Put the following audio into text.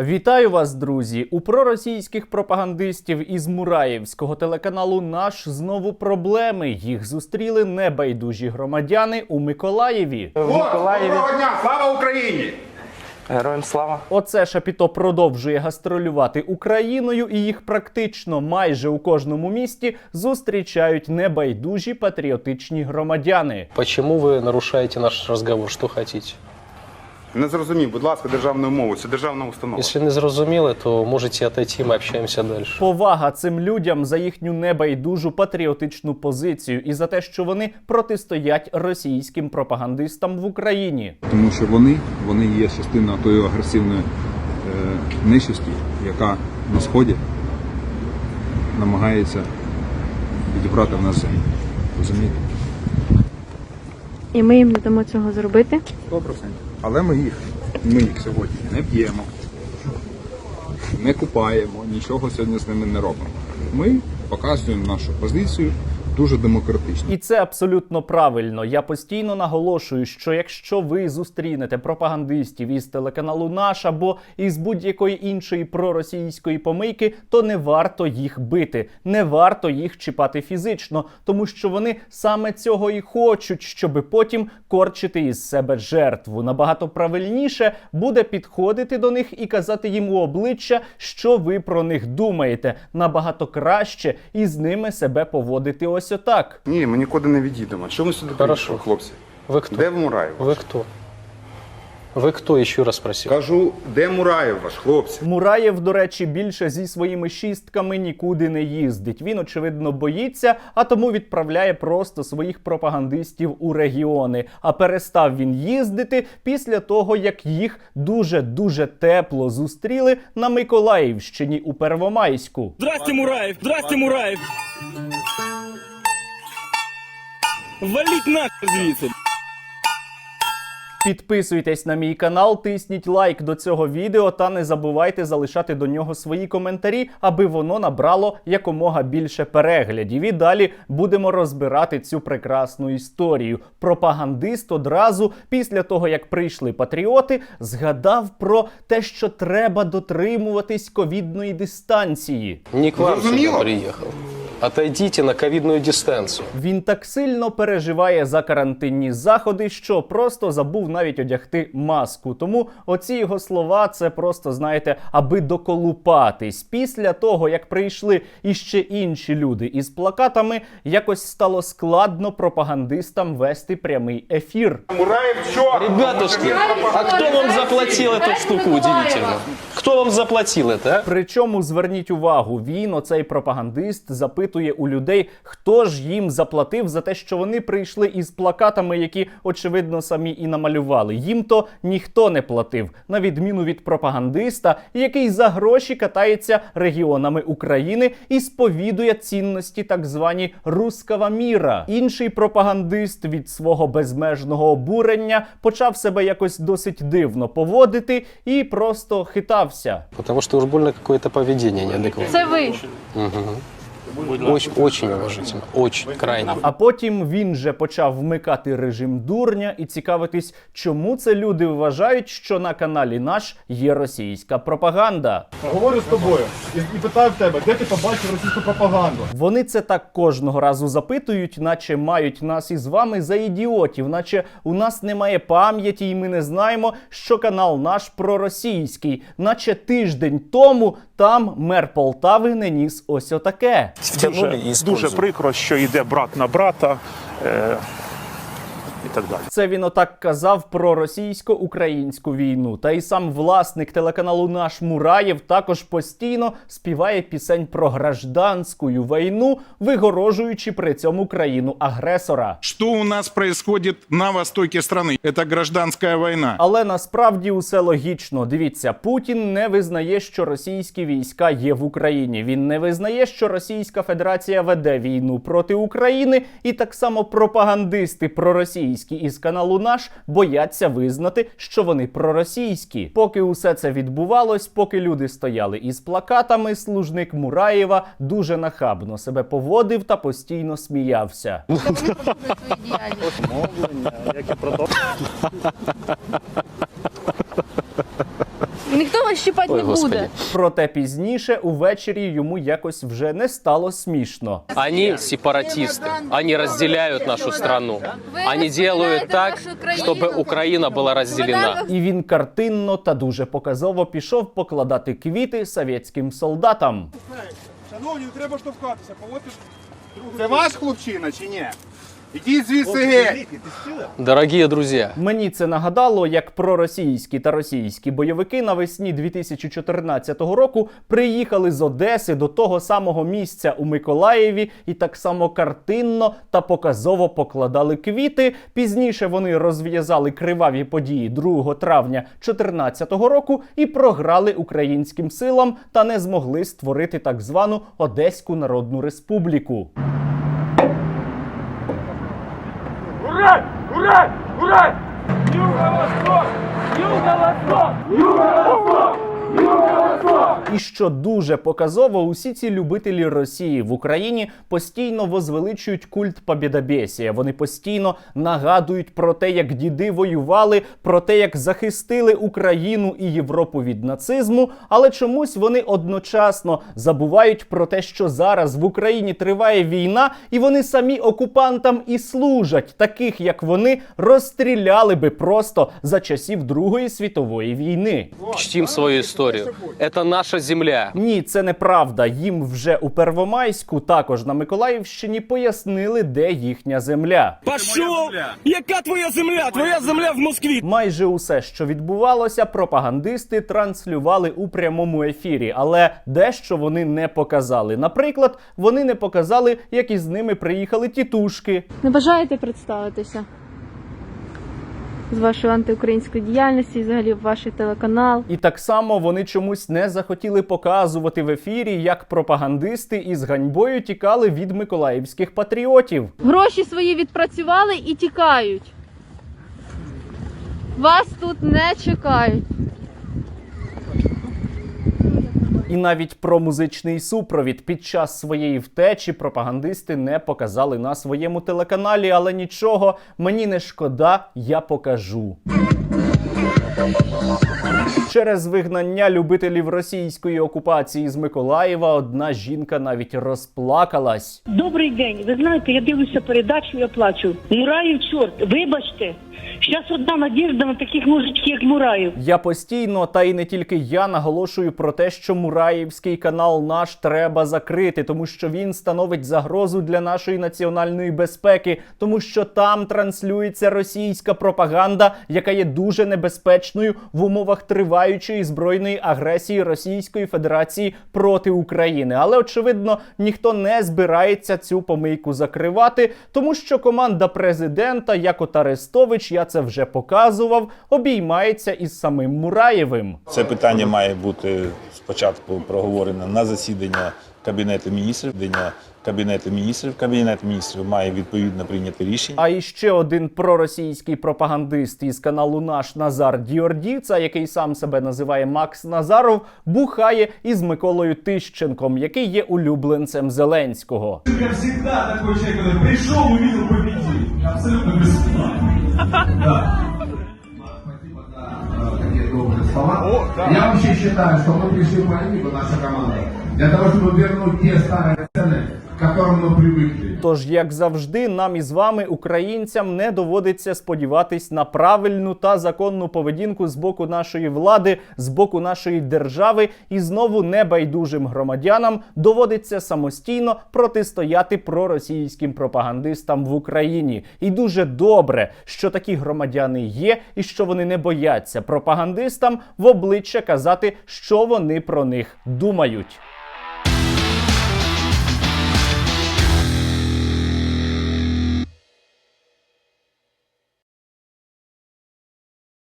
Вітаю вас, друзі! У проросійських пропагандистів із Мураєвського телеканалу Наш знову проблеми. Їх зустріли небайдужі громадяни у Миколаєві. В Миколаєві. Доброго дня! Слава Україні! Героям слава. Оце Шапіто продовжує гастролювати Україною, і їх практично майже у кожному місті зустрічають небайдужі патріотичні громадяни. Почему вы нарушаете наш разговор? Что хотите? Не зрозумів, будь ласка, державною мовою. Це державна установа. Если не зрозумели, то можете отойти, мы общаемся дальше. Повага цим людям за їхню небайдужу патріотичну позицію і за те, що вони протистоять російським пропагандистам в Україні. тому що вони, вони є частиною тої агресивної е, нечисті, яка на сході намагається відібрати в нас землю. Розумієте? І ми їм не дамо цього зробити. 100%. Але ми їх, ми їх сьогодні не б'ємо, не купаємо, нічого сьогодні з ними не робимо. Ми показуємо нашу позицію дуже демократично. І це абсолютно правильно. Я постійно наголошую, що якщо ви зустрінете пропагандистів із телеканалу Наш або із будь-якої іншої проросійської помийки, то не варто їх бити, не варто їх чіпати фізично, тому що вони саме цього і хочуть, щоби потім корчити із себе жертву. Набагато правильніше буде підходити до них і казати їм у обличчя, що ви про них думаєте. Набагато краще і з ними себе поводити ось отак. Ні, ми нікуди не відійдемо. Що ми сюди Хорошо. приїхали, хлопці? Вы кто? Де в Мураєв? Вы кто? Вы кто, еще раз спросил? Кажу, де Мураєв ваш, хлопці? Мураєв, до речі, більше зі своїми шістками нікуди не їздить. Він, очевидно, боїться, а тому відправляє просто своїх пропагандистів у регіони. А перестав він їздити після того, як їх дуже дуже тепло зустріли на Миколаївщині у Первомайську. Здрасте, Мураев! Здрасте, Мураев! Валить нахер звідси! Підписуйтесь на мій канал, тисніть лайк до цього відео та не забувайте залишати до нього свої коментарі, аби воно набрало якомога більше переглядів. І далі будемо розбирати цю прекрасну історію. Пропагандист одразу після того, як прийшли патріоти, згадав про те, що треба дотримуватись ковідної дистанції. Не к вам Зрозуміло? Отойдите на ковидную дистанцию. Він так сильно переживає за карантинні заходи, що просто забув навіть одягти маску. Тому оці його слова це просто знаєте, аби доколупатись. Після того, як прийшли іще інші люди із плакатами, якось стало складно пропагандистам вести прямий ефір. Мураєв що? Ребятушки, а кто вам заплатил эту штуку удивительно? Кто вам заплатил это, а? Причому зверніть увагу, він, оцей пропагандист, запитує у людей, хто ж їм заплатив за те, що вони прийшли із плакатами, які очевидно самі і намалювали. Їм то ніхто не платив, на відміну від пропагандиста, який за гроші катається регіонами України і сповідує цінності так звані рускава міра. Інший пропагандист від свого безмежного обурення почав себе якось досить дивно поводити і просто хитався. Потому что уж больно какое-то поведение неадекватное. Це ви. Очень, очень уважительно. Очень, крайне. А потім він же почав вмикати режим дурня і цікавитись, чому це люди вважають, що на каналі наш є російська пропаганда. Говорю з тобою і, і питаю в тебе, де ти побачив російську пропаганду? Вони це так кожного разу запитують, наче мають нас із вами за ідіотів, наче у нас немає пам'яті, і ми не знаємо, що канал наш проросійський, наче тиждень тому там мер Полтави не ніс ось отаке. Дуже, дуже прикро, що йде брат на брата е, і так далі. Це він отак казав про російсько-українську війну. Та й сам власник телеканалу Наш Мураєв також постійно співає пісень про гражданську війну, вигорожуючи при цьому країну агресора. Что у нас происходит на востоке страны? Это гражданская война. Але насправді усе логічно. Дивіться, Путін не визнає, що російські війська є в Україні. Він не визнає, що Російська Федерація веде війну проти України, і так само пропагандисти проросійські із каналу наш бояться визнати, що вони проросійські. Поки усе це відбувалось, поки люди стояли із плакатами, служник Мураєва дуже нахабно себе поводив та постійно сміявся. Ніхто вас щипати Ой, не Господи. буде. Проте пізніше увечері йому якось вже не стало смішно. Они сепаратисты. Они разделяют нашу страну. Они делают так, чтобы Украина была разделена. І він картинно та дуже показово пішов покладати квіти совєтським солдатам. Шановні, не треба штовхатися, поводьте. Це ваш хлопчина чи ні? Ідіть звідси геть. Дорогие друзья, Мені це нагадало, як проросійські та російські бойовики навесні 2014 року приїхали з Одеси до того самого місця у Миколаєві і так само картинно та показово покладали квіти. Пізніше вони розв'язали криваві події 2 травня 2014 року і програли українським силам та не змогли створити так звану Одеську Народну Республіку. Ура! Ура! Ура! Юго-восток! Юго-восток! Юго-восток! І що дуже показово, усі ці любителі Росії в Україні постійно возвеличують культ побєдобєсія. Вони постійно нагадують про те, як діди воювали, про те, як захистили Україну і Європу від нацизму. Але чомусь вони одночасно забувають про те, що зараз в Україні триває війна, і вони самі окупантам і служать, таких як вони розстріляли би просто за часів Другої світової війни. чтим свою историю. Это наша земля. Ні, це неправда. Їм вже у Первомайську, також на Миколаївщині, пояснили, де їхня земля. Пошов! Яка твоя земля? Твоя земля в Москві. Майже усе, що відбувалося, пропагандисти транслювали у прямому ефірі, але дещо вони не показали. Наприклад, вони не показали, як із ними приїхали тітушки. Не бажаєте представитися? З вашої антиукраїнської діяльності, взагалі ваш телеканал. І так само вони чомусь не захотіли показувати в ефірі, як пропагандисти із ганьбою тікали від миколаївських патріотів. Гроші свої відпрацювали і тікають. Вас тут не чекають. І навіть про музичний супровід під час своєї втечі пропагандисти не показали на своєму телеканалі, але нічого, мені не шкода, я покажу. Через вигнання любителів російської окупації з Миколаєва одна жінка навіть розплакалась. Добрий день. Ви знаєте, я дивлюся передачу, я плачу. Мураєв, чорт, вибачте. Зараз одна надіжда на таких мужичків, як Мураєв. Я постійно, та й не тільки я, наголошую про те, що Мураївський канал наш треба закрити, тому що він становить загрозу для нашої національної безпеки, тому що там транслюється російська пропаганда, яка є дуже небезпечною в умовах триваючої збройної агресії Російської Федерації проти України. Але очевидно, ніхто не збирається цю помийку закривати, тому що команда президента, як от Арестович, я це вже показував, обіймається із самим Мураєвим. Це питання має бути спочатку проговорено на засідання Кабінету міністрів. Дення Кабінету міністрів. Кабінет міністрів має відповідно прийняти рішення. А іще один проросійський пропагандист із каналу Наш Назар Діордіца, який сам себе називає Макс Назаров, бухає із Миколою Тищенком, який є улюбленцем Зеленського. Я завжди такой человек, который пришел, увидел, победил. Абсолютно бесплатно. такие добрые слова. Я вообще считаю, что мы пришли в политику, наша команда, для того, чтобы вернуть те старые цены, к которым мы привыкли. Тож, як завжди, нам із вами, українцям, не доводиться сподіватись на правильну та законну поведінку з боку нашої влади, з боку нашої держави, і знову небайдужим громадянам доводиться самостійно протистояти проросійським пропагандистам в Україні. І дуже добре, що такі громадяни є, і що вони не бояться пропагандистам в обличчя казати, що вони про них думають.